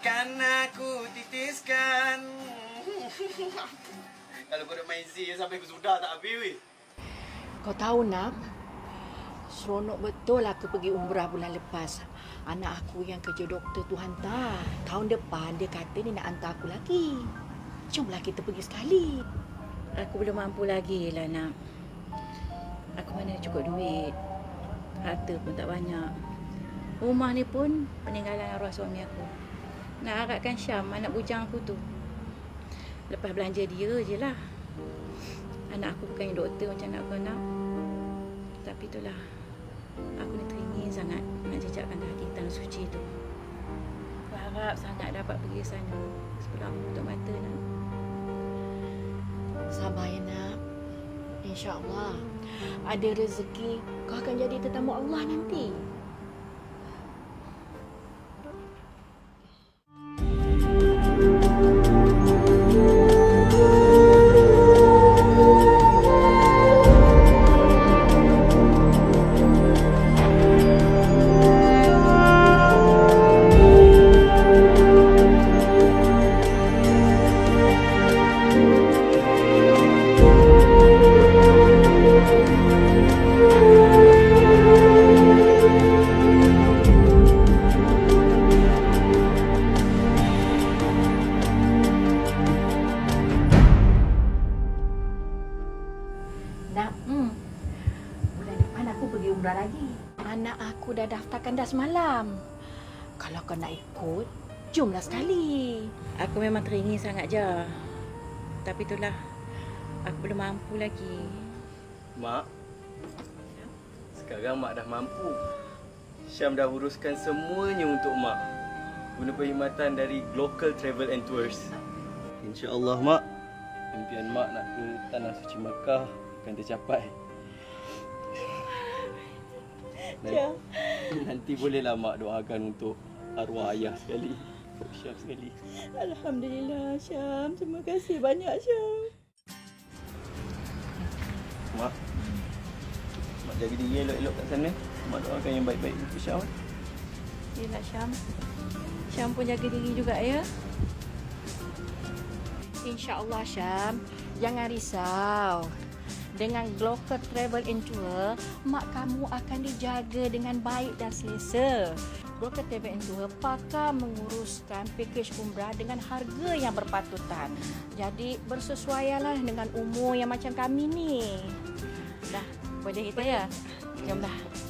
Akan aku titiskan Kalau kau nak main Z sampai aku sudah tak habis weh Kau tahu nak, seronok betul aku pergi umrah bulan lepas. Anak aku yang kerja doktor tu hantar. Tahun depan dia kata dia nak hantar aku lagi. Jomlah kita pergi sekali. Aku belum mampu lagi lah nak. Aku mana cukup duit. Harta pun tak banyak. Rumah ni pun peninggalan arwah suami aku. Nak harapkan Syam, anak bujang aku tu. Lepas belanja dia je lah. Anak aku bukannya doktor macam nak kau nak. Tapi itulah. Aku ni teringin sangat nak jejakkan kaki tanah suci tu. Aku harap sangat dapat pergi sana. Sebelum aku tutup mata nak. Sabar ya nak. InsyaAllah. Ada rezeki, kau akan jadi tetamu Allah nanti. Umrah lagi. Anak aku dah daftarkan dah semalam. Kalau kau nak ikut, jomlah sekali. Aku memang teringin sangat je. Tapi itulah, aku belum mampu lagi. Mak Sekarang mak dah mampu Syam dah uruskan semuanya untuk mak Guna perkhidmatan dari Local Travel and Tours InsyaAllah mak Impian mak nak ke Tanah Suci Makkah akan tercapai Syam. Nanti bolehlah mak doakan untuk arwah ayah sekali Untuk Syam sekali Alhamdulillah Syam. Terima kasih banyak Syam. Mak Mak jaga diri elok-elok kat sana Mak doakan yang baik-baik untuk Syam Yelah Syam. Syam pun jaga diri juga ya. InsyaAllah Syam, jangan risau. Dengan Glocker Travel and Tour, mak kamu akan dijaga dengan baik dan selesa. Glocker Travel Tour pakar menguruskan pakej umrah dengan harga yang berpatutan. Jadi bersesuaianlah dengan umur yang macam kami ni. Dah, boleh kita ya? Jomlah.